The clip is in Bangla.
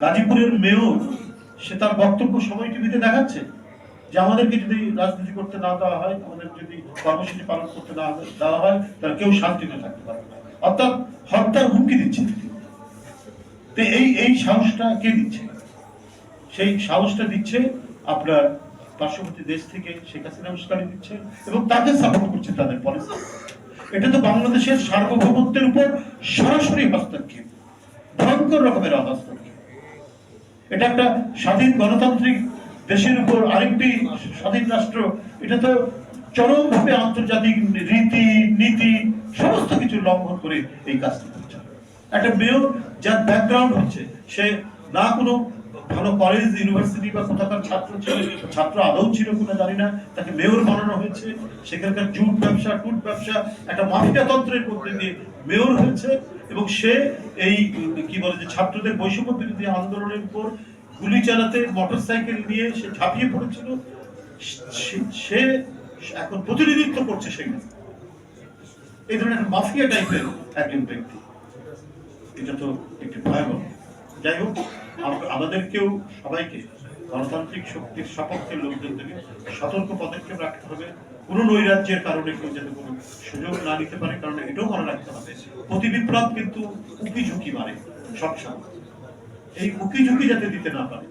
গাজীপুরের মেয়র, সে তার বক্তব্য সময় টিভিতে দেখাচ্ছে যে আমাদেরকে যদি রাজনীতি করতে না দেওয়া হয়, আমাদের যদি কর্মসূচি পালন করতে না দেওয়া হয়, তাহলে কেউ শান্তিতে থাকতে পারবে অর্থাৎ হত্যার হুমকি দিচ্ছে। তো এই এই সাহসটা কে দিচ্ছে? সেই সাহসটা দিচ্ছে আপনার পার্শ্ববর্তী দেশ থেকে শেখ হাসিনা উস্কানি দিচ্ছে এবং তাকে সাপোর্ট করছে তাদের পলিসি এটা তো বাংলাদেশের সার্বভৌমত্বের উপর সরাসরি হস্তক্ষেপ। ভয়ঙ্কর রকমের হস্তক্ষেপ এটা একটা স্বাধীন গণতান্ত্রিক দেশের উপর আরেকটি স্বাধীন রাষ্ট্র। এটা তো চরমভাবে আন্তর্জাতিক রীতি, নীতি, সমস্ত কিছু লঙ্ঘন করে এই কাজটি করছে। একটা মেয়র যার ব্যাকগ্রাউন্ড হচ্ছে, সে না কোনো ভালো কলেজ ইউনিভার্সিটি বা কোথাকার ছাত্র ছিল, ছাত্র আদৌ ছিল কিনা জানি না, তাকে মেয়র বানানো হয়েছে। সেখানকার জুট ব্যবসা, টুট ব্যবসা, একটা মাফিয়া তন্ত্রের মধ্যে দিয়ে মেয়র হয়েছে। সে এই, কি বলে, যে ছাত্রদের বৈষম্য বিরোধী আন্দোলনের উপর গুলি চালাতে মোটর সাইকেল নিয়ে সে ঝাঁপিয়ে পড়েছিল, সে- এখন প্রতিনিধিত্ব করছে সেখানে এই ধরনের মাফিয়া টাইপের একজন ব্যক্তি। এটা তো একটি ভয়াবহ। যাই হোক আমাদেরকেও সবাইকে গণতান্ত্রিক শক্তির সপক্ষে থেকে সতর্ক পদক্ষেপ রাখতে হবে। কোনো নৈরাজ্যের কারণে কেউ যাতে কোনো সুযোগ না নিতে পারে, কারণ এটাও মনে রাখতে হবে, প্রতি বিপ্লব কিন্তু উকি ঝুঁকি মারে সবসময় এই উকি ঝুঁকি যাতে দিতে না পারে